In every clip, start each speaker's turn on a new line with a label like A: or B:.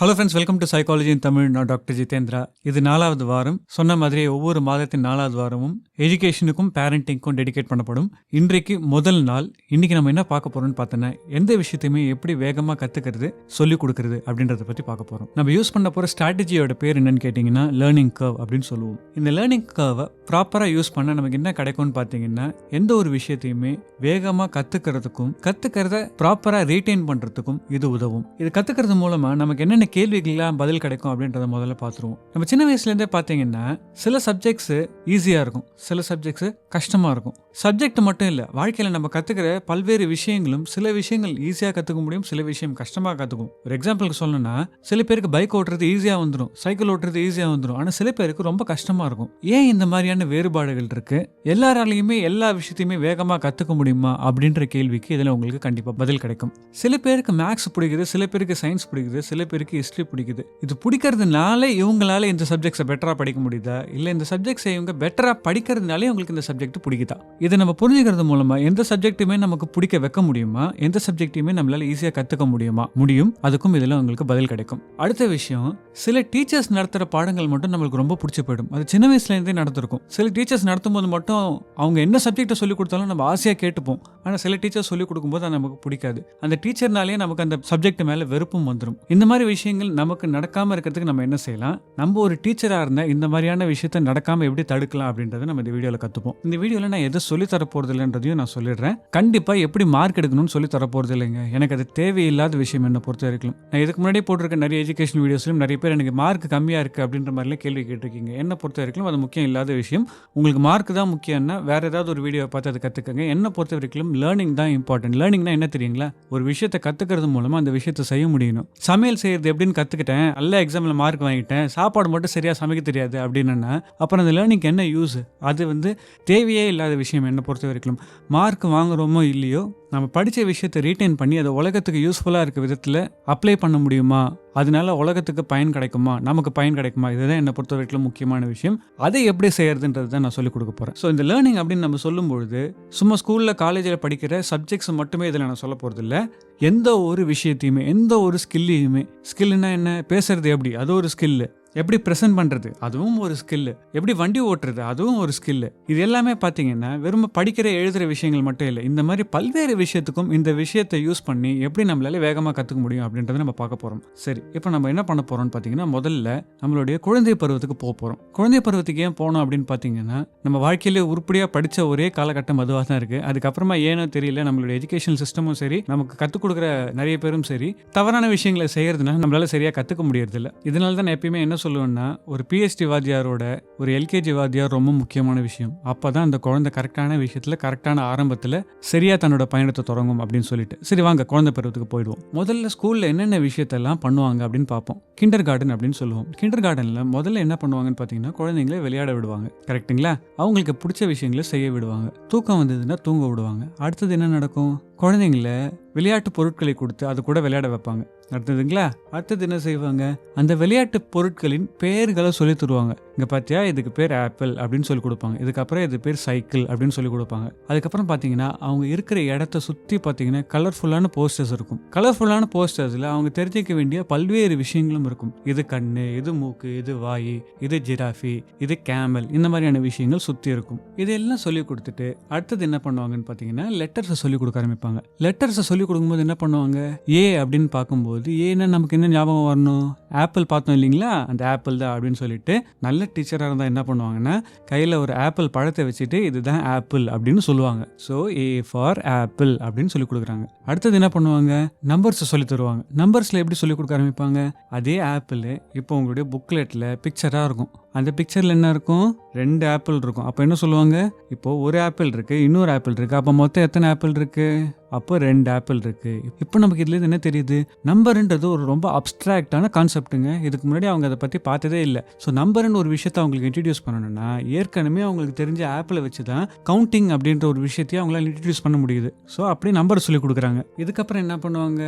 A: Hello friends welcome to psychology in Tamil நான் doctor Jitendra இது நாலாவது வாரம். சொன்ன மாதிரியே ஒவ்வொரு மாதத்தின் நாலாவது வாரமும் எஜுகேஷனுக்கும் பேரண்டிங்க்கும் டெடிகேட் பண்ணப்படும். இன்றைக்கு முதல் நாள். இன்னைக்கு நம்ம என்ன பார்க்க போறோம்னு பார்த்தோன்னா எந்த விஷயத்தையுமே எப்படி வேகமாக கற்றுக்கிறது சொல்லிக் கொடுக்கறது அப்படின்றத பற்றி பார்க்க போகிறோம் நம்ம யூஸ் பண்ண போகிற ஸ்ட்ராட்டஜியோட பேர் என்னன்னு கேட்டிங்கன்னா லேர்னிங் கர்வ் அப்படின்னு சொல்லுவோம். இந்த லேர்னிங் கர்வை ப்ராப்பராக யூஸ் பண்ண நமக்கு என்ன கிடைக்கும்னு பார்த்தீங்கன்னா எந்த ஒரு விஷயத்தையுமே வேகமாக கற்றுக்கிறதுக்கும் கற்றுக்கிறத ப்ராப்பராக ரீட்டைன் பண்ணுறதுக்கும் இது உதவும். இது கற்றுக்கிறது மூலமாக நமக்கு என்னென்ன கேள்விகள்லாம் பதில் கிடைக்கும் அப்படின்றத முதல்ல பார்த்துருவோம். நம்ம சின்ன வயசுலேருந்தே பார்த்தீங்கன்னா சில சப்ஜெக்ட்ஸு ஈஸியாக இருக்கும். சில சப்ஜெக்ட்ஸு கஷ்டமாக இருக்கும். சப்ஜெக்ட் மட்டும் இல்லை வாழ்க்கையில் நம்ம கற்றுக்கிற பல்வேறு விஷயங்களும் சில விஷயங்கள் ஈஸியாக கற்றுக்க முடியும் சில விஷயம் கஷ்டமாக கற்றுக்கும் ஒரு எக்ஸாம்பிளுக்கு சொல்லணும்னா சில பேருக்கு பைக் ஓட்டுறது ஈஸியாக வந்துடும் சைக்கிள் ஓட்டுறது ஈஸியாக வந்துடும் ஆனால் சில பேருக்கு ரொம்ப கஷ்டமாக இருக்கும். ஏன் இந்த மாதிரியான வேறுபாடுகள் இருக்குது எல்லாராலையுமே எல்லா விஷயத்தையுமே வேகமாக கற்றுக்க முடியுமா? அப்படின்ற கேள்விக்கு இதில் உங்களுக்கு கண்டிப்பாக பதில் கிடைக்கும். சில பேருக்கு மேக்ஸ் பிடிக்குது சில பேருக்கு சயின்ஸ் பிடிக்குது சில பேருக்கு ஹிஸ்ட்ரி பிடிக்குது. இது பிடிக்கிறதுனால இவங்களால இந்த சப்ஜெக்ட்ஸை பெட்டராக படிக்க முடியுதா? இல்லை இந்த சப்ஜெக்ட்ஸை இவங்க பெட்டராக படிக்கிறதுனாலே உங்களுக்கு இந்த சப்ஜெக்ட் பிடிக்குதா? இதை நம்ம புரிஞ்சுக்கிறது மூலமாக எந்த சப்ஜெக்ட்டுமே நமக்கு பிடிக்க வைக்க முடியுமா? எந்த சப்ஜெக்ட்டையுமே நம்மளால ஈஸியாக கற்றுக்க முடியுமா? முடியும். அதுக்கும் இதில் உங்களுக்கு பதில் கிடைக்கும். அடுத்த விஷயம் சில டீச்சர்ஸ் நடத்துகிற பாடங்கள் மட்டும் நம்மளுக்கு ரொம்ப பிடிச்சி போயிடும். அது சின்ன வயசுலேருந்தே நடந்திருக்கும். சில டீச்சர்ஸ் நடத்தும் போது மட்டும் அவங்க என்ன சப்ஜெக்டை சொல்லிக் கொடுத்தாலும் நம்ம ஆசையாக கேட்டுப்போம். ஆனால் சில டீச்சர்ஸ் சொல்லிக் கொடுக்கும்போது அது நமக்கு பிடிக்காது. அந்த டீச்சர்னாலேயே நமக்கு அந்த சப்ஜெக்ட் மேலே வெறுப்பும் வந்துடும் இந்த மாதிரி விஷயம் விஷயங்கள் நமக்கு நடக்காமல் இருக்கிறதுக்கு நம்ம என்ன செய்யலாம்? நம்ம ஒரு டீச்சராக இருந்தால் இந்த மாதிரியான விஷயத்த நடக்காமல் எப்படி தடுக்கலாம் அப்படின்றத நம்ம இந்த வீடியோவில் கற்றுப்போம் இந்த வீடியோவில் நான் எதை சொல்லி தர இல்லைன்றதையும் நான் சொல்லிடுறேன். கண்டிப்பாக எப்படி மார்க் எடுக்கணும்னு சொல்லி தர இல்லைங்க எனக்கு அது தேவையில்லாத விஷயம் என்ன பொறுத்த வரைக்கும் நான் இதுக்கு முன்னாடி போட்டிருக்க நிறைய எஜுகேஷன் வீடியோஸ்லையும் நிறைய பேர் எனக்கு மார்க் கம்மியாக இருக்குது அப்படின்ற மாதிரிலாம் கேள்வி கேட்டிருக்கீங்க. என்ன பொறுத்த வரைக்கும் அது முக்கியம் இல்லாத விஷயம். உங்களுக்கு மார்க் தான் முக்கியம்னா வேறு ஏதாவது ஒரு வீடியோவை பார்த்து அதை கற்றுக்கங்க என்ன பொறுத்த வரைக்கும் லேர்னிங் தான் இம்பார்ட்டன்ட் லேர்னிங்னா என்ன தெரியுங்களா? ஒரு விஷயத்தை கற்றுக்கிறது மூலமாக அந்த விஷயத்தை செய்ய முடியணும். சமையல் செய்யறது எப்படின்னு கற்றுக்கிட்டேன் நல்ல எக்ஸாமில் மார்க் வாங்கிட்டேன். சாப்பாடு மட்டும் சரியாக சமைக்க தெரியாது அப்படின்னா அப்புறம் அந்த லேர்னிங் என்ன யூஸ் அது வந்து தேவையே இல்லாத விஷயம் என்னை பொறுத்த வரைக்கும் மார்க் வாங்குகிறோமோ இல்லையோ நம்ம படித்த விஷயத்தை ரீட்டைன் பண்ணி அதை உலகத்துக்கு யூஸ்ஃபுல்லாக இருக்க விதத்தில் அப்ளை பண்ண முடியுமா? அதனால உலகத்துக்கு பயன் கிடைக்குமா? நமக்கு பயன் கிடைக்குமா? இதுதான் என்னை பொறுத்த வரைக்கும் முக்கியமான விஷயம். அதை எப்படி செய்யறதுன்றது தான் நான் சொல்லிக் கொடுக்க போகிறேன் ஸோ இந்த லேர்னிங் அப்படின்னு நம்ம சொல்லும்பொழுது சும்மா ஸ்கூலில் காலேஜில் படிக்கிற சப்ஜெக்ட்ஸ் மட்டுமே இதில் நான் சொல்ல போகிறது இல்லை எந்த ஒரு விஷயத்தையுமே எந்த ஒரு ஸ்கில்லையுமே ஸ்கில்னா என்ன? பேசுறது எப்படி? அது ஒரு ஸ்கில்லு எப்படி ப்ரெசென்ட் பண்ணுறது அதுவும் ஒரு ஸ்கில்லு எப்படி வண்டி ஓட்டுறது? அதுவும் ஒரு ஸ்கில்லு இது எல்லாமே பார்த்தீங்கன்னா வெறும் படிக்கிற எழுதுகிற விஷயங்கள் மட்டும் இல்லை. இந்த மாதிரி பல்வேறு விஷயத்துக்கும் இந்த விஷயத்தை யூஸ் பண்ணி எப்படி நம்மளால வேகமாக கற்றுக்க முடியும் அப்படின்றத நம்ம பார்க்க போகிறோம் சரி இப்போ நம்ம என்ன பண்ண போகிறோம்னு பார்த்தீங்கன்னா முதல்ல நம்மளுடைய குழந்தை பருவத்துக்கு போக போகிறோம் குழந்தை பருவத்துக்கு ஏன் போனோம் அப்படின்னு பார்த்தீங்கன்னா நம்ம வாழ்க்கையிலே உருப்படியாக படித்த ஒரே காலகட்டம் அதுவாக தான் இருக்குது அதுக்கப்புறமா ஏனோ தெரியல நம்மளுடைய எஜுகேஷன் சிஸ்டமும் சரி நமக்கு கற்றுக் கொடுக்குற நிறைய பேரும் சரி தவறான விஷயங்களை செய்கிறதுனால நம்மளால சரியாக கற்றுக்க முடியறதில்ல. இதனால தான் எப்பயுமே என்ன சொல்லுவேன்னா ஒரு பிஹெச்டி வாத்தியாரோட ஒரு எல்கேஜி வாத்தியார் ரொம்ப முக்கியமான விஷயம். அப்போ தான் அந்த குழந்தை கரெக்டான விஷயத்தில் கரெக்டான ஆரம்பத்தில் சரியாக தன்னோட பயணத்தை தொடங்கும் அப்படின்னு சொல்லிட்டு. சரி வாங்க குழந்தை பருவத்துக்கு போயிடுவோம். முதல்ல ஸ்கூலில் என்னென்ன விஷயத்தெல்லாம் பண்ணுவாங்க அப்படின்னு பார்ப்போம். கிண்டர் கார்டன் அப்படின்னு சொல்லுவோம். கிண்டர் கார்டனில் முதல்ல என்ன பண்ணுவாங்கன்னு பார்த்தீங்கன்னா குழந்தைங்களை விளையாட விடுவாங்க. கரெக்ட்டுங்களா அவங்களுக்கு பிடிச்ச விஷயங்களை செய்ய விடுவாங்க. தூக்கம் வந்ததுன்னா தூங்க விடுவாங்க. அடுத்தது என்ன நடக்கும்? குழந்தைங்கள விளையாட்டு பொருட்களை கொடுத்து அது கூட விளையாட வைப்பாங்க. அடுத்ததுங்களா அடுத்தது என்ன செய்வாங்க? அந்த விளையாட்டு பொருட்களின் பெயர்களை சொல்லி தருவாங்க. இங்கே பார்த்தியா இதுக்கு பேர் ஆப்பிள் அப்படின்னு சொல்லி கொடுப்பாங்க. இதுக்கப்புறம் இது பேர் சைக்கிள் அப்படின்னு சொல்லி கொடுப்பாங்க. அதுக்கப்புறம் பார்த்தீங்கன்னா அவங்க இருக்கிற இடத்த சுற்றி பார்த்தீங்கன்னா கலர்ஃபுல்லான போஸ்டர்ஸ் இருக்கும். கலர்ஃபுல்லான போஸ்டர்ஸில் அவங்க தெரிஞ்சிக்க வேண்டிய பல்வேறு விஷயங்களும் இருக்கும். இது கண்ணு இது மூக்கு இது வாய் இது ஜிராஃபி இது கேமல் இந்த மாதிரியான விஷயங்கள் சுற்றி இருக்கும். இதெல்லாம் சொல்லி கொடுத்துட்டு அடுத்தது என்ன பண்ணுவாங்கன்னு பார்த்தீங்கன்னா லெட்டர்ஸை சொல்லி கொடுக்க ஆரம்பிப்பாங்க. லெட்டர்ஸை சொல்லி கொடுக்கும்போது என்ன பண்ணுவாங்க? ஏ அப்படின்னு பார்க்கும்போது ஏன்னா நமக்கு என்ன ஞாபகம் வரணும்? ஆப்பிள் பார்த்தோம் இல்லைங்களா? அந்த ஆப்பிள் தான் அப்படின்னு சொல்லிட்டு நல்ல டீச்சராக இருந்தால் என்ன பண்ணுவாங்கன்னா கையில் ஒரு ஆப்பிள் பழத்தை வச்சுட்டு இதுதான் ஆப்பிள் அப்படின்னு சொல்லுவாங்க. ஸோ ஏ ஃபார் ஆப்பிள் அப்படின்னு சொல்லி கொடுக்குறாங்க. அடுத்தது என்ன பண்ணுவாங்க? நம்பர்ஸை சொல்லி தருவாங்க. நம்பர்ஸில் எப்படி சொல்லி கொடுக்க ஆரம்பிப்பாங்க? அதே ஆப்பிள் இப்போ உங்களுடைய புக்லெட்டில் பிக்சராக இருக்கும். அந்த பிக்சரில் என்ன இருக்கும்? ரெண்டு ஆப்பிள் இருக்கும். அப்போ என்ன சொல்லுவாங்க? இப்போது ஒரு ஆப்பிள் இருக்குது இன்னொரு ஆப்பிள் இருக்குது அப்போ மொத்தம் எத்தனை ஆப்பிள் இருக்குது அப்போ ரெண்டு ஆப்பிள் இருக்குது இப்போ நமக்கு இதுலேருந்து என்ன தெரியுது? நம்பருன்றது ஒரு ரொம்ப அப்ட்ராக்டான கான்செப்ட்டுங்க இதுக்கு முன்னாடி அவங்க அதை பற்றி பார்த்ததே இல்லை. ஸோ நம்பர்னு ஒரு விஷயத்தை அவங்களுக்கு இன்ட்ரடியூஸ் பண்ணணும்னா ஏற்கனவே அவங்களுக்கு தெரிஞ்ச ஆப்பில் வச்சு தான் கவுண்டிங் அப்படின்ற ஒரு விஷயத்தையும் அவங்களால இன்ட்ரடியூஸ் பண்ண முடியுது. ஸோ அப்படியே நம்பர் சொல்லி கொடுக்குறாங்க. இதுக்கப்புறம் என்ன பண்ணுவாங்க?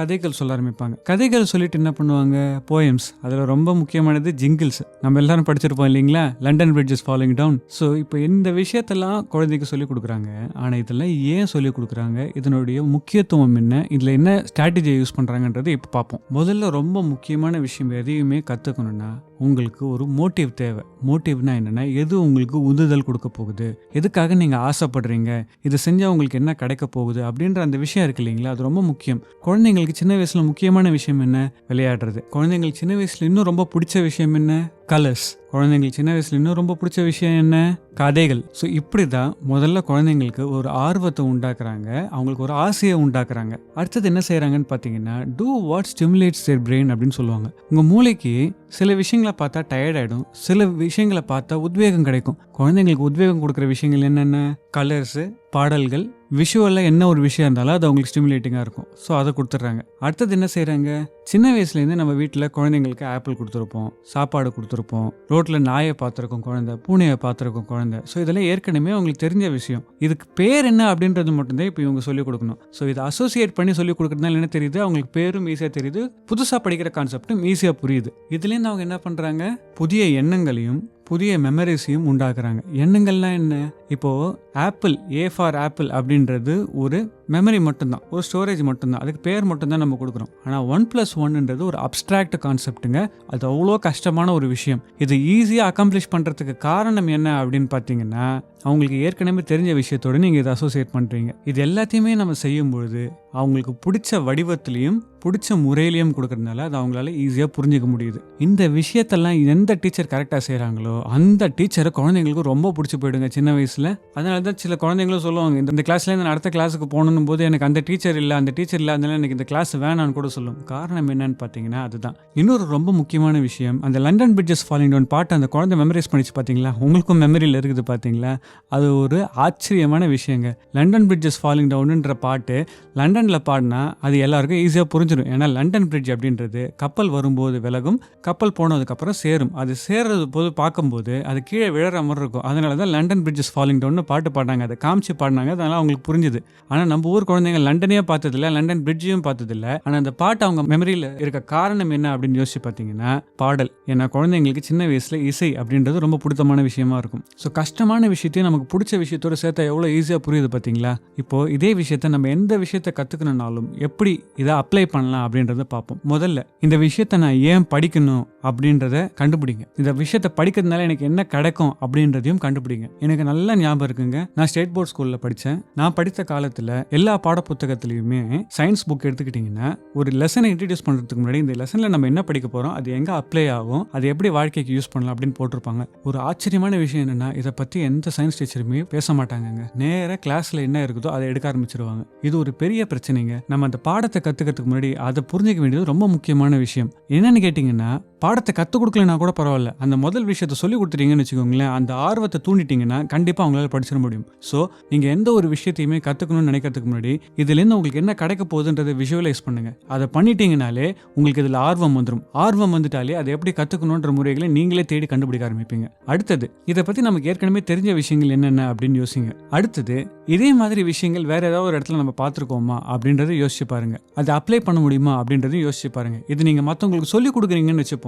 A: கதைகள் சொல்ல ஆரம்பிப்பாங்க. கதைகள் சொல்லிட்டு என்ன பண்ணுவாங்க? போயம்ஸ் அதில் ரொம்ப முக்கியமானது ஜிங்கிள்ஸ் நம்ம எல்லாரும் படிச்சிருப்போம் இல்லைங்களா? London bridges following down so இப்போ இந்த விஷயத்தெல்லாம் குழந்தைக்கு சொல்லிக் கொடுக்குறாங்க. ஆனால் இதெல்லாம் ஏன் சொல்லிக் கொடுக்குறாங்க? இதனுடைய முக்கியத்துவம் என்ன? இதில் என்ன ஸ்ட்ராட்டஜியை யூஸ் பண்ணுறாங்கன்றதை இப்போ பார்ப்போம். முதல்ல ரொம்ப முக்கியமான விஷயம் எதையுமே கற்றுக்கணும்னா உங்களுக்கு ஒரு மோட்டிவ் தேவை. மோட்டிவ்னா என்னென்னா எது உங்களுக்கு உந்துதல் கொடுக்க போகுது? எதுக்காக நீங்கள் ஆசைப்படுறீங்க? இதை செஞ்சால் உங்களுக்கு என்ன கிடைக்க போகுது? அப்படின்ற அந்த விஷயம் இருக்கு இல்லைங்களா? அது ரொம்ப முக்கியம். குழந்தைங்களுக்கு சின்ன வயசில் முக்கியமான விஷயம் என்ன? விளையாடுறது. குழந்தைங்களுக்கு சின்ன வயசில் இன்னும் ரொம்ப பிடிச்ச விஷயம் என்ன? கலர்ஸ் குழந்தைங்களுக்கு சின்ன வயசுல இன்னும் ரொம்ப பிடிச்ச விஷயம் என்ன? கதைகள். ஸோ இப்படி தான் முதல்ல குழந்தைங்களுக்கு ஒரு ஆர்வத்தை உண்டாக்குறாங்க. அவங்களுக்கு ஒரு ஆசையை உண்டாக்குறாங்க. அடுத்தது என்ன செய்கிறாங்கன்னு பார்த்தீங்கன்னா do what stimulates their brain அப்படின்னு சொல்லுவாங்க. உங்கள் மூளைக்கு சில விஷயங்களை பார்த்தா டயர்ட் ஆகிடும் சில விஷயங்களை பார்த்தா உத்வேகம் கிடைக்கும். குழந்தைங்களுக்கு உத்வேகம் கொடுக்குற விஷயங்கள் என்னென்ன? கலர்ஸு பாடல்கள் விஷுவலில் என்ன ஒரு விஷயம் இருந்தாலும் அது அவங்களுக்கு ஸ்டிமுலேட்டிங்காக இருக்கும். ஸோ அதை கொடுத்துட்றாங்க. அடுத்தது என்ன செய்கிறாங்க சின்ன வயசுலேருந்து நம்ம வீட்டில் குழந்தைங்களுக்கு ஆப்பிள் கொடுத்துருப்போம் சாப்பாடு கொடுத்துருப்போம். ரோட்டில் நாயை பார்த்துருக்கோம் குழந்தை பூனையை பார்த்துருக்கோம் குழந்தை. ஸோ இதெல்லாம் ஏற்கனவே அவங்களுக்கு தெரிஞ்ச விஷயம். இதுக்கு பேர் என்ன அப்படின்றது மட்டும்தான் இப்போ இவங்க சொல்லிக் கொடுக்கணும். ஸோ இதை அசோசியேட் பண்ணி சொல்லிக் கொடுக்குறதுனால என்ன தெரியுது? அவங்களுக்கு பேரும் ஈஸியாக தெரியுது. புதுசாக படிக்கிற கான்செப்டும் ஈஸியாக புரியுது. இதுலேருந்து அவங்க என்ன பண்ணுறாங்க புதிய எண்ணங்களையும் புதிய மெமரிஸையும் உண்டாக்குறாங்க. எண்ணங்கள்லாம் என்ன? இப்போ ஆப்பிள் ஏ ஃபார் ஆப்பிள் அப்படின்றது ஒரு மெமரி மட்டும்தான். ஒரு ஸ்டோரேஜ் மட்டும்தான். அதுக்கு பேர் மட்டும்தான் நம்ம கொடுக்குறோம். ஆனால் ஒன் ப்ளஸ் ஒன்னுன்றது ஒரு அப்ட்ராக்ட் கான்செப்ட்டுங்க அது அவ்வளோ கஷ்டமான ஒரு விஷயம். இது ஈஸியாக அக்காம்ப்ளிஷ் பண்ணுறதுக்கு காரணம் என்ன அப்படின்னு பார்த்தீங்கன்னா அவங்களுக்கு ஏற்கனவே தெரிஞ்ச விஷயத்தோடு நீங்கள் இதை அசோசியேட் பண்ணுறீங்க இது எல்லாத்தையுமே நம்ம செய்யும் பொழுது அவங்களுக்கு பிடிச்ச வடிவத்துலேயும் பிடிச்ச முறையிலையும் கொடுக்கறதுனால அது அவங்களால ஈஸியாக புரிஞ்சிக்க முடியுது. இந்த விஷயத்தெல்லாம் எந்த டீச்சர் கரெக்டாக செய்கிறாங்களோ அந்த டீச்சரை குழந்தைங்களுக்கு ரொம்ப பிடிச்சி போயிடுங்க சின்ன வயசில். அதனால தான் சில குழந்தைங்களும் சொல்லுவாங்க இந்த- கிளாஸ்லேருந்து நான் அடுத்த கிளாஸுக்கு போகணும் போது எனக்கு அந்த டீச்சர் இல்லை அந்த டீச்சர் இல்லை அதனால எனக்கு இந்த கிளாஸ் வேணான்னு கூட சொல்லும். காரணம் என்னன்னு பார்த்தீங்கன்னா அதுதான். இன்னொரு ரொம்ப முக்கியமான விஷயம் அந்த லண்டன் பிரிட்ஜஸ் ஃபாலிங் டவுன் பாட்டு அந்த குழந்தை மெமரைஸ் பண்ணிச்சு பார்த்தீங்களா உங்களுக்கும் மெமரியில் இருக்குது பார்த்தீங்களா அது ஒரு ஆச்சரியமான விஷயங்க. லண்டன் பிரிட்ஜஸ் ஃபாலிங் டவுனுன்ற பாட்டு லண்டன் லண்டனில் பாடினா அது எல்லாருக்கும் ஈஸியாக புரிஞ்சிடும் ஏன்னா லண்டன் பிரிட்ஜ் அப்படின்றது கப்பல் வரும்போது விலகும் கப்பல் போனதுக்கப்புறம் சேரும். அது சேர்றது போது பார்க்கும்போது அது கீழே விழற மாதிரி இருக்கும். அதனால தான் லண்டன் பிரிட்ஜஸ் ஃபாலிங் டவுன்னு பாட்டு பாடினாங்க. அதை காமிச்சு பாடினாங்க. அதனால அவங்களுக்கு புரிஞ்சுது. ஆனால் நம்ம ஊர் குழந்தைங்க லண்டனே பார்த்ததில்ல லண்டன் பிரிட்ஜையும் பார்த்ததில்ல. ஆனால் அந்த பாட்டு அவங்க மெமரியில் இருக்க காரணம் என்ன அப்படின்னு யோசிச்சு பார்த்தீங்கன்னா பாடல். ஏன்னா குழந்தைங்களுக்கு சின்ன வயசில் இசை அப்படின்றது ரொம்ப பிடித்தமான விஷயமா இருக்கும். ஸோ கஷ்டமான விஷயத்தையும் நமக்கு பிடிச்ச விஷயத்தோட சேர்த்தா எவ்வளோ ஈஸியாக புரியுது பார்த்தீங்களா? இப்போ இதே விஷயத்த நம்ம எந்த விஷயத்த கற்றுக்கணும்னாலும் எப்படி இதை அப்ளை பண்ணலாம் அப்படின்றத பார்ப்போம். முதல்ல இந்த விஷயத்த நான் ஏன் படிக்கணும் அப்படின்றத கண்டுபிடிங்க. இந்த விஷயத்த படிக்கிறதுனால எனக்கு என்ன கிடைக்கும் அப்படின்றதையும் கண்டுபிடிங்க. எனக்கு நல்ல ஞாபகம் இருக்குங்க. நான் ஸ்டேட் போர்ட் ஸ்கூலில் படித்தேன். நான் படித்த காலத்தில் எல்லா பாடப்புத்தகத்துலையுமே சயின்ஸ் புக் எடுத்துக்கிட்டிங்கன்னா ஒரு லெசனை இன்ட்ரடியூஸ் பண்ணுறதுக்கு முன்னாடி இந்த லெசனில் நம்ம என்ன படிக்க போகிறோம் அது எங்கே அப்ளை ஆகும்? அது எப்படி வாழ்க்கைக்கு யூஸ் பண்ணலாம் அப்படின்னு போட்டிருப்பாங்க. ஒரு ஆச்சரியமான விஷயம் என்னன்னா இதை பற்றி எந்த சயின்ஸ் டீச்சருமே பேச மாட்டாங்க நேராக கிளாஸில் என்ன இருக்குதோ அதை எடுக்க ஆரம்பிச்சிருவாங்க. இது ஒரு பெரிய பிரச்சனைங்க. நம்ம அந்த பாடத்தை கற்றுக்கிறதுக்கு முன்னாடி அதை புரிஞ்சிக்க வேண்டியது ரொம்ப முக்கியமான விஷயம். என்னன்னு கேட்டிங்கன்னா பாடத்தை கற்றுக் கொடுக்கலனா கூட பரவாயில்ல. அந்த முதல் விஷயத்த சொல்லி கொடுத்துட்டீங்கன்னு வச்சுக்கோங்களேன் அந்த ஆர்வத்தை தூண்டிட்டீங்கன்னா கண்டிப்பாக அவங்களால படிச்சிட முடியும். ஸோ நீங்கள் எந்த ஒரு விஷயத்தையுமே கற்றுக்கணும்னு நினைக்கிறதுக்கு முன்னாடி இதுலேருந்து உங்களுக்கு என்ன கிடைக்க போகுதுன்றதை விஷுவலைஸ் பண்ணுங்க. அதை பண்ணிட்டீங்கனாலே உங்களுக்கு இதில் ஆர்வம் வந்துடும் ஆர்வம் வந்துட்டாலே அதை எப்படி கற்றுக்கணுன்ற முறைகளை நீங்களே தேடி கண்டுபிடிக்க ஆரம்பிப்பீங்க. அடுத்தது இதை பற்றி நமக்கு ஏற்கனவே தெரிஞ்ச விஷயங்கள் என்னென்ன அப்படின்னு யோசிங்க. அடுத்தது இதே மாதிரி விஷயங்கள் வேற ஏதாவது ஒரு இடத்துல நம்ம பார்த்துருக்கோமா அப்படின்றத யோசிச்சு பாருங்க. அதை அப்ளை பண்ண முடியுமா அப்படின்றதையும் யோசிச்சு பாருங்க. இது நீங்கள் மற்றவங்களுக்கு சொல்லி கொடுக்குறீங்கன்னு வச்சுப்போம்.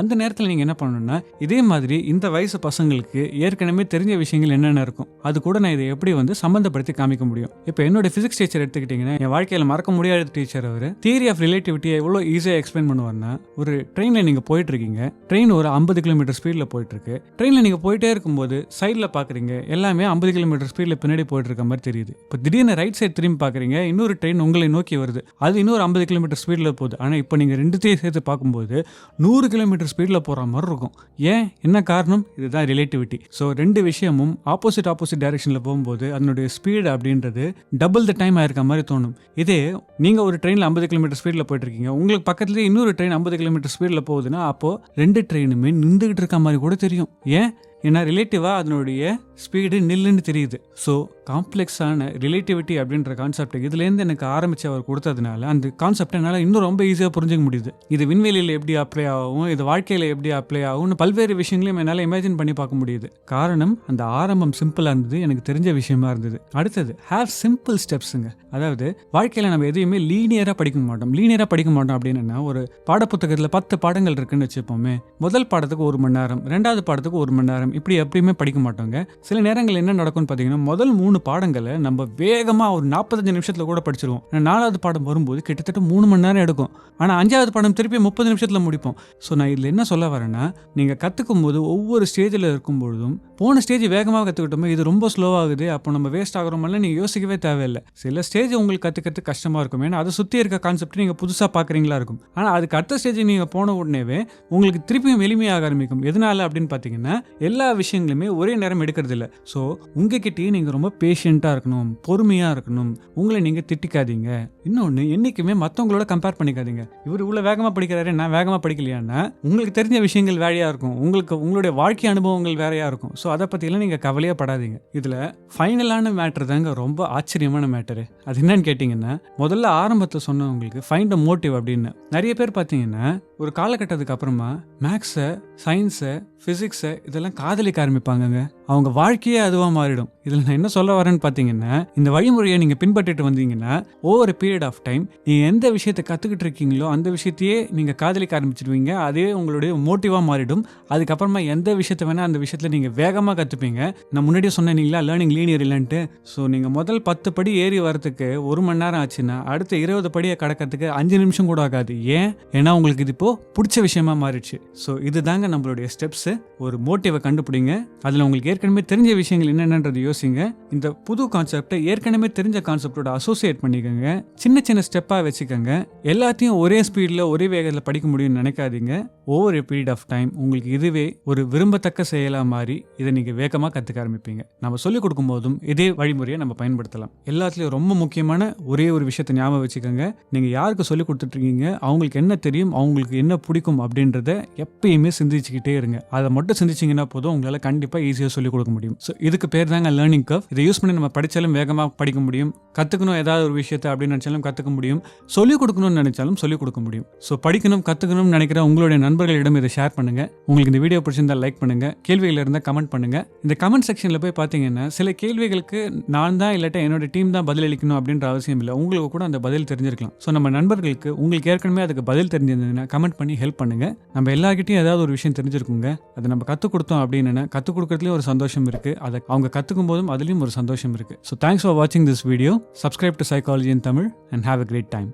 A: அந்த நேரத்தில் நீங்கள் என்ன பண்ணணும்னா இதே மாதிரி இந்த வயசு பசங்களுக்கு ஏற்கனவே தெரிஞ்ச விஷயங்கள் என்னென்ன இருக்கும் அது கூட நான் இதை எப்படி வந்து சம்மந்தப்படுத்தி காமிக்க முடியும். இப்போ என்னோட ஃபிசிக்ஸ் டீச்சர் எடுத்துக்கிட்டிங்கன்னா என் வாழ்க்கையில் மறக்க முடியாத டீச்சர் அவர். தியரி ஆஃப் ரிலேட்டிவிட்டியை எவ்வளோ ஈஸியாக எக்ஸ்பிளைன் பண்ணுவார்னா ஒரு ட்ரெயினில் நீங்கள் போயிட்டு இருக்கீங்க. ட்ரெயின் ஒரு ஐம்பது கிலோமீட்டர் ஸ்பீடில் போயிட்டு இருக்கு. ட்ரெயினில் நீங்கள் போயிட்டே இருக்கும்போது சைடில் பார்க்குறீங்க எல்லாமே ஐம்பது கிலோமீட்டர் ஸ்பீடில் பின்னாடி போயிட்டு இருக்க மாதிரி தெரியுது. இப்போ திடீர்னு ரைட் சைடு திரும்பி பார்க்குறீங்க இன்னொரு ட்ரெயின் உங்களை நோக்கி வருது. அது இன்னொரு ஐம்பது கிலோமீட்டர் ஸ்பீடில் போகுது. ஆனால் இப்போ நீங்கள் ரெண்டுத்தையும் சேர்த்து பார்க்கும்போது நூறு நூறு கிலோமீட்டர் ஸ்பீடில் போகிற மாதிரி இருக்கும். ஏன்? என்ன காரணம்? இதுதான் ரிலேட்டிவிட்டி ஸோ ரெண்டு விஷயமும் ஆப்போசிட் ஆப்போசிட் டைரக்ஷனில் போகும்போது அதனுடைய ஸ்பீடு அப்படின்றது டபுள் த டைம் ஆயிருக்க மாதிரி தோணும். இதே நீங்கள் ஒரு ட்ரெயினில் ஐம்பது கிலோமீட்டர் ஸ்பீடில் போயிட்டு இருக்கீங்க உங்களுக்கு பக்கத்துலேயே இன்னொரு ட்ரெயின் ஐம்பது கிலோமீட்டர் ஸ்பீடில் போகுதுன்னா அப்போது ரெண்டு ட்ரெயினுமே நின்றுகிட்டு இருக்க மாதிரி கூட தெரியும். ஏன்? ஏன்னா ரிலேட்டிவாக அதனுடைய ஸ்பீடு நில்லுன்னு தெரியுது. ஸோ காம்ப்ளெக்ஸான ரிலேட்டிவிட்டி அப்படின்ற கான்செப்ட் இதுலேருந்து எனக்கு ஆரம்பித்து அவர் கொடுத்ததுனால அந்த கான்செப்ட் என்னால் இன்னும் ரொம்ப ஈஸியாக புரிஞ்சுக்க முடியுது. இது விண்வெளியில் எப்படி அப்ளை ஆகும் இது வாழ்க்கையில் எப்படி அப்ளை ஆகும்னு பல்வேறு விஷயங்களையும் என்னால் இமேஜின் பண்ணி பார்க்க முடியுது. காரணம் அந்த ஆரம்பம் சிம்பிளாக இருந்தது எனக்கு தெரிஞ்ச விஷயமா இருந்தது. அடுத்தது ஹேவ் சிம்பிள் ஸ்டெப்ஸுங்க அதாவது வாழ்க்கையில் நம்ம எதையுமே லீனியராக படிக்க மாட்டோம். லீனியராக படிக்க மாட்டோம் அப்படின்னா ஒரு பாடப்புத்தகத்தில் பத்து பாடங்கள் இருக்குன்னு வச்சுப்போமே. முதல் பாடத்துக்கு ஒரு மணி நேரம் ரெண்டாவது பாடத்துக்கு ஒரு மணி நேரம் இப்படி எப்படியுமே படிக்க மாட்டோங்க. சில நேரங்கள் என்ன நடக்கும்னு பார்த்தீங்கன்னா முதல் மூணு பாடங்களை நம்ம வேகமாக ஒரு நாற்பத்தஞ்சு நிமிஷத்தில் கூட படிச்சிருவோம். நாலாவது பாடம் வரும்போது கிட்டத்தட்ட மூணு மணி நேரம் எடுக்கும். ஆனால் அஞ்சாவது பாடம் திருப்பி முப்பது நிமிஷத்தில் முடிப்போம். ஸோ நான் இதில் என்ன சொல்ல வரேன்னா நீங்கள் கற்றுக்கும் போது ஒவ்வொரு ஸ்டேஜில் இருக்கும் பொழுதும் போன ஸ்டேஜ் வேகமாக கற்றுக்கிட்டோமோ இது ரொம்ப ஸ்லோவாகுது அப்போ நம்ம வேஸ்ட் ஆகிறோமெல்லாம் நீங்கள் யோசிக்கவே தேவையில்லை. சில ஸ்டேஜ் உங்களுக்கு கற்றுக்கிறது கஷ்டமாக இருக்கும். ஏன்னா அதை சுற்றி இருக்க கான்செப்ட் நீங்கள் புதுசாக பார்க்குறீங்களா இருக்கும். ஆனால் அதுக்கு அடுத்த ஸ்டேஜ் நீங்கள் போன உடனேவே உங்களுக்கு திருப்பியும் எளிமையாக ஆரம்பிக்கும். எதனால அப்படின்னு பார்த்தீங்கன்னா எல்லா எல்லா விஷயங்களுமே ஒரே நேரம் எடுக்கிறது இல்லை ஸோ உங்ககிட்டயே நீங்கள் ரொம்ப பேஷண்ட்டாக இருக்கணும் பொறுமையாக இருக்கணும். உங்களை நீங்கள் திட்டிக்காதீங்க. இன்னொன்று என்றைக்குமே மற்றவங்களோட கம்பேர் பண்ணிக்காதீங்க. இவர் இவ்வளோ வேகமாக படிக்கிறாரு நான் வேகமாக படிக்கலையான்னா உங்களுக்கு தெரிஞ்ச விஷயங்கள் வேறையாக இருக்கும். உங்களுக்கு உங்களுடைய வாழ்க்கை அனுபவங்கள் வேறையாக இருக்கும். ஸோ அதை பற்றிலாம் நீங்கள் கவலையே படாதீங்க. இதில் ஃபைனலான மேட்ரு தாங்க ரொம்ப ஆச்சரியமான மேட்டரு அது என்னன்னு கேட்டிங்கன்னா முதல்ல ஆரம்பத்தில் சொன்னவங்களுக்கு ஃபைண்ட் அ மோட்டிவ் அப்படின்னு. நிறைய பேர் பார்த்தீங்கன்னா ஒரு காலகட்டத்துக்கு அப்புறமா மேக்ஸை சயின்ஸை ஃபிசிக்ஸை இதெல்லாம் காதலிக்க ஆரம்பிப்பாங்கங்க. அவங்க வாழ்க்கையே அதுவாக மாறிடும். இதில் நான் என்ன சொல்ல வரேன்னு பார்த்தீங்கன்னா இந்த வழிமுறையை நீங்கள் பின்பற்றிட்டு வந்தீங்கன்னா ஓவர் பீரியட் ஆஃப் டைம் நீங்கள் எந்த விஷயத்தை கற்றுக்கிட்டு இருக்கீங்களோ அந்த விஷயத்தையே நீங்கள் காதலிக்க ஆரம்பிச்சிடுவீங்க. அதே உங்களுடைய மோட்டிவாக மாறிடும். அதுக்கப்புறமா எந்த விஷயத்தை வேணால் அந்த விஷயத்தில் நீங்கள் வேகமாக கற்றுப்பீங்க நான் முன்னாடியே சொன்னீங்களா லேர்னிங் லீனியர் இல்லைன்ட்டு. ஸோ நீங்கள் முதல் பத்து படி ஏறி வரதுக்கு ஒரு மணி நேரம் ஆச்சுன்னா அடுத்த இருபது படியை கடக்கிறதுக்கு அஞ்சு நிமிஷம் கூட ஆகாது. ஏன்? ஏன்னா உங்களுக்கு இது இப்போது பிடிச்ச விஷயமா மாறிடுச்சு. ஸோ இதுதாங்க நம்மளுடைய ஸ்டெப்ஸு ஒரு மோட்டிவை கண்டுபிடிங்க. அதில் உங்களுக்கு ஏற்கனவே தெரிஞ்ச விஷயங்கள் என்னென்னது யோசிங்க. இந்த புது கான்செப்டை ஏற்கனவே தெரிஞ்ச கான்செப்டோட அசோசியேட் பண்ணிக்கோங்க. சின்ன சின்ன ஸ்டெப்பாக வச்சுக்கோங்க. எல்லாத்தையும் ஒரே ஸ்பீடில் ஒரே வேகத்தில் படிக்க முடியும்னு நினைக்காதீங்க. Over a period of time உங்களுக்கு இதுவே ஒரு விரும்பத்தக்க செயலாக மாறி இதை நீங்கள் வேகமாக கற்றுக்க ஆரம்பிப்பீங்க. நம்ம சொல்லிக் கொடுக்கும் போதும் இதே வழிமுறையை நம்ம பயன்படுத்தலாம். எல்லாத்துலேயும் ரொம்ப முக்கியமான ஒரே ஒரு விஷயத்தை ஞாபகம் வச்சுக்கோங்க. நீங்கள் யாருக்கு சொல்லிக் கொடுத்துட்ருக்கீங்க? அவங்களுக்கு என்ன தெரியும்? அவங்களுக்கு என்ன பிடிக்கும்? அப்படின்றத எப்பயுமே சிந்திச்சுக்கிட்டே இருங்க. அதை மட்டும் சிந்திச்சிங்கன்னா போதும். உங்களால் கண்டிப்பாக ஈஸியாக சொல்லிக் கொடுக்க முடியும். ஸோ இதுக்கு பேர் தாங்க லேர்னிங் கர்வ் இதை யூஸ் பண்ணி நம்ம படித்தாலும் வேகமாக படிக்க முடியும். கற்றுக்கணும் ஏதாவது ஒரு விஷயத்தை அப்படின்னு நினச்சாலும் கற்றுக்க முடியும். சொல்லிக் கொடுக்கணும்னு நினச்சாலும் சொல்லிக் கொடுக்க முடியும். ஸோ படிக்கணும் கற்றுக்கணும்னு நினைக்கிற உங்களுடைய நண்பர்களிடம் இதை ஷேர் பண்ணுங்கள் உங்களுக்கு இந்த வீடியோ பிடிச்சிருந்தால் லைக் பண்ணுங்கள் கேள்விகள் இருந்தால் கமெண்ட் பண்ணுங்கள் இந்த கமெண்ட் செக்ஷனில் போய் பார்த்தீங்கன்னா சில கேள்விகளுக்கு நான் தான் இல்லாட்டா என்னோட டீம் தான் பதிலளிக்கணும் அப்படின்ற அவசியம் இல்லை. உங்களுக்கு கூட அந்த பதில் தெரிஞ்சிருக்கலாம். ஸோ நம்ம நண்பர்களுக்கு உங்களுக்கு ஏற்கனவே அதுக்கு பதில் தெரிஞ்சிருந்ததுன்னா கமெண்ட் பண்ணி ஹெல்ப் பண்ணுங்கள் நம்ம எல்லாருக்கிட்டையும் ஏதாவது ஒரு விஷயம் தெரிஞ்சிருக்குங்க. அதை நம்ம கற்றுக் கொடுத்தோம் அப்படின்னா கற்றுக் கொடுக்குறதுலேயே ஒரு சந்தோஷம் இருக்கு. அதை அவங்க கற்றுக்கும் போதும் அதுலேயும் ஒரு சந்தோஷம் இருக்கு. ஸோ தேங்க்ஸ் ஃபார் வாட்சிங் this video subscribe to psychology in Tamil and have a great time